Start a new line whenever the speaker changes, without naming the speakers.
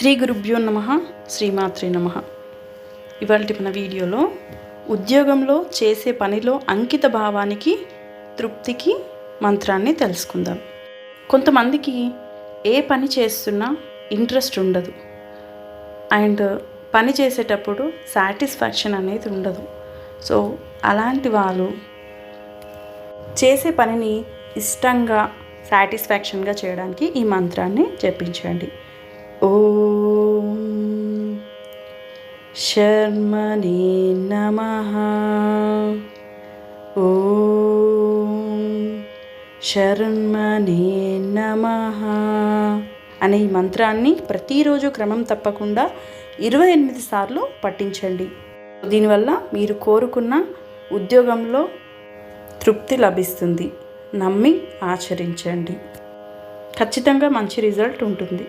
శ్రీ గురుభ్యో నమ శ్రీమాత్రి నమ. ఇవాళ మన వీడియోలో ఉద్యోగంలో చేసే పనిలో అంకిత భావానికి తృప్తికి మంత్రాన్ని తెలుసుకుందాం. కొంతమందికి ఏ పని చేస్తున్నా ఇంట్రెస్ట్ ఉండదు. అండ్ పని చేసేటప్పుడు సాటిస్ఫాక్షన్ అనేది ఉండదు. సో అలాంటి వాళ్ళు చేసే పనిని ఇష్టంగా సాటిస్ఫాక్షన్గా చేయడానికి ఈ మంత్రాన్ని జపించండి. శర్మని శర్మణే నమ. ఓం శర్మణే నమ. అనే ఈ మంత్రాన్ని ప్రతిరోజు క్రమం తప్పకుండా ఇరవై ఎనిమిది సార్లు పఠించండి. దీనివల్ల మీరు కోరుకున్న ఉద్యోగంలో తృప్తి లభిస్తుంది. నమ్మి ఆచరించండి. ఖచ్చితంగా మంచి రిజల్ట్ ఉంటుంది.